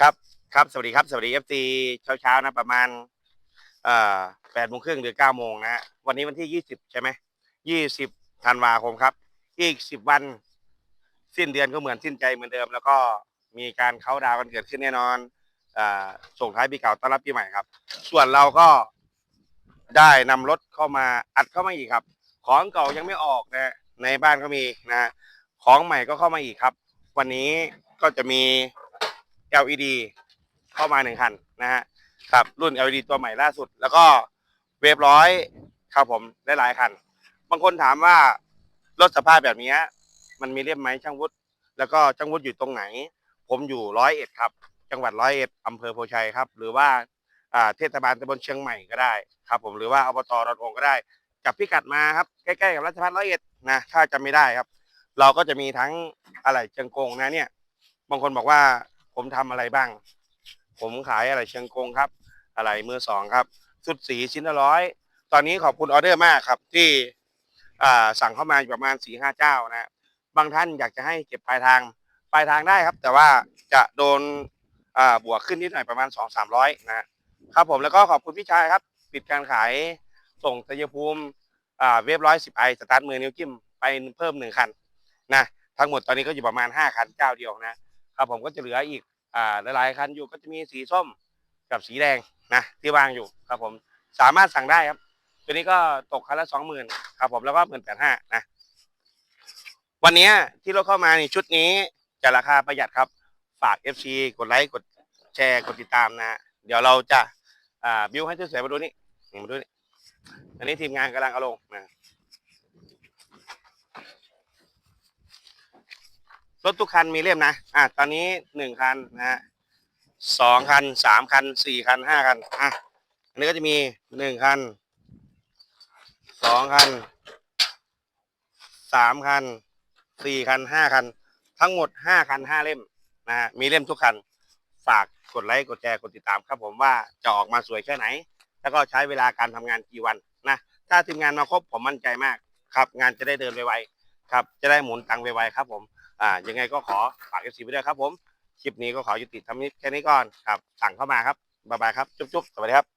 ครับ ครับ สวัสดีครับ สวัสดีเอฟซีเช้าเช้าๆนะ ประมาณเอ่อแปดโมงครึ่งหรือเก้าโมงนะฮะวันนี้วันที่ยี่สิบใช่ไหมยี่สิบธันวาคมครับ อีกสิบวัน สิ้นเดือนก็เหมือนสิ้นใจเหมือนเดิม แล้วก็มีการเข้าน์ดาวน์กันเกิดขึ้นแน่นอนอ่าส่งท้ายปีเก่าต้อนรับปีใหม่ครับ ส่วนเราก็ได้นำรถเข้ามาอัดเข้ามาอีกครับ ของเก่ายังไม่ออกนะในบ้านก็มีนะของใหม่ก็เข้ามาอีกครับ วันนี้ก็จะมี LED เข้ามาหนึ่งคันนะฮะครับรุ่น LED ตัวใหม่ล่าสุด แล้วก็เวฟร้อยครับผมได้หลายคัน บางคนถามว่ารถสภาพแบบนี้ มันมีเล่มไหมช่างวุฒิแล้วก็ช่างวุฒิอยู่ตรงไหน ผมอยู่ร้อยเอ็ดครับ จังหวัดร้อยเอ็ดอำเภอโพชัยครับ หรือว่าเทศบาลตำบลเชียงใหม่ก็ได้ครับ ผมหรือว่าอบตรอนองก็ได้จับพิกัดมาครับใกล้ๆกับรัชพัฒน์ร้อยเอ็ดนะถ้าจำไม่ได้ครับ เราก็จะมีทั้งอะไรเชียงกงนะเนี่ยบางคนบอกว่า ผมทำอะไรบ้าง ผมขายอะไรเชียงกงครับ อะไรมือสองครับสุดสีชิ้นละร้อย ตอนนี้ขอบคุณออเดอร์มากครับ ที่อ่าสั่งเข้ามาอยู่ประมาณสี่ห้าเจ้านะ บางท่านอยากจะให้เก็บปลายทาง ปลายทางได้ครับ แต่ว่าจะโดนอ่าบวกขึ้นนิดหน่อยประมาณสองสามร้อยนะครับผมแล้วก็ขอบคุณพี่ชายครับ ปิดการขายส่งชัยภูมิอ่าเวฟร้อยสิบไอสตาร์ทมือนิ้วจิ้มไปเพิ่มหนึ่งคันนะทั้งหมดตอนนี้ก็อยู่ประมาณห้าคันเจ้าเดียวนะ ครับผมก็จะเหลืออีกอ่าหลายๆคันอยู่ก็จะมีสีส้มกับสีแดงนะที่วางอยู่ครับผมสามารถสั่งได้ครับ ตัวนี้ก็ตกคันละสองหมื่นครับผมแล้วก็หมื่นแปดห้านะวันนี้ที่รถเข้ามาในชุดนี้จะราคาประหยัดครับฝาก FC กดไลค์กดแชร์กดติดตามนะเดี๋ยวเราจะอ่าบิวให้สวยๆมาดูนี่นี่มาดูนี่อันนี้ทีมงานกำลังเอาลงนะ รถทุกคันมีเล่มนะ อะ ตอนนี้หนึ่งคันนะฮะสองคันสามคันสี่คันห้าคัน อะ อันนี้ก็จะมีหนึ่งคันสองคันสามคันสี่คันห้าคัน ทั้งหมดห้าคันห้าเล่มนะฮะมีเล่มทุกคัน ฝากกดไลค์กดแชร์กดติดตามครับผมว่าจะออกมาสวยแค่ไหน แล้วก็ใช้เวลาการทำงานกี่วันนะถ้าทีมงานมาครบผมมั่นใจมาก ครับ งานจะได้เดินไวๆครับ จะได้หมุนตังค์ไวๆครับผม อ่ายังไงก็ขอฝากเอฟซีไปด้วยครับผมคลิปนี้ก็ขอยุติทำนี้แค่นี้ก่อนครับสั่งเข้ามาครับบ๊ายบายครับจุ๊บๆสวัสดีครับ